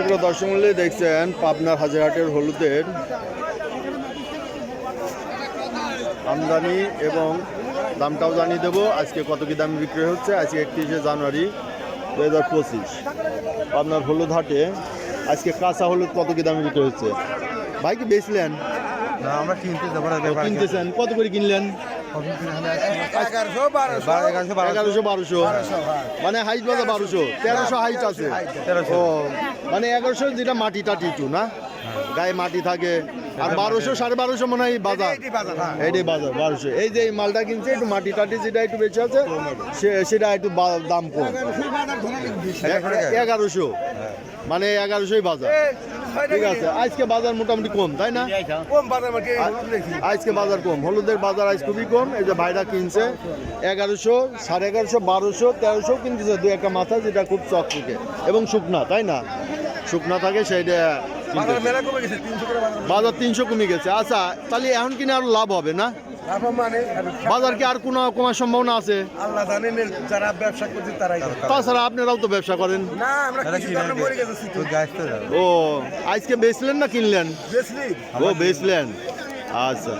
সুপ্রিয় দর্শক মূল্যে দেখছেন পাবনার হাজারহাটের হলুদের আমদানি এবং দামটাও জানিয়ে দেবো। আজকে কত কী দামে বিক্রি হচ্ছে? আজকে একত্রিশে জানুয়ারি দু হাজার পঁচিশ। পাবনার হলুদ হাটে আজকে কাঁচা হলুদ কত কী দামে বিক্রি হচ্ছে? ভাই কি বেচলেন? না আমরা কিনতে যাব না কিনতেছেন? কত করে কিনলেন? এগারোশো বারোশো। মানে হাইট বাজা বারোশো। তেরোশো হাইট আছে। ও মানে এগারোশো যেটা মাটি টাটি একটু না? গায়ে মাটি থাকে। আর বারোশো সাড়ে বারোশো মনে হয় বাজার। এইটাই বাজার বারোশো। এই যে মালটা কিনছে একটু মাটি টাটি যেটা একটু বেশি আছে সে- সেটা একটু দাম কম। এগারোশো। মানে এগারোশোই বাজার। ঠিক আছে আজকে বাজার মোটামুটি কম তাই না? কম বাজার আজকে বাজার কম হলুদের বাজার আজ খুবই কম এই যে ভাইরা কিনছে এগারোশো সাড়ে এগারোশো বারোশো তেরোশো কিনতেছে দু একটা মাথা যেটা খুব চকচকে এবং শুকনা তাই না? শুকনা থাকে সেইটা। বাজার মেলা কমে গেছে তিনশো কমে গেছে। আচ্ছা তাহলে এখন কিনে আরও লাভ হবে না? বাজার কি আর কোনো কমার সম্ভাবনা আছে? আল্লাহ জানেন যারা ব্যবসা করছে তারাই। তাছাড়া আপনারাও তো ব্যবসা করেন। না আমরা কিছু তো আমরা মরে গেছি তো। ও আজকে বেচলেন না কিনলেন? ও বেচলেন। আচ্ছা।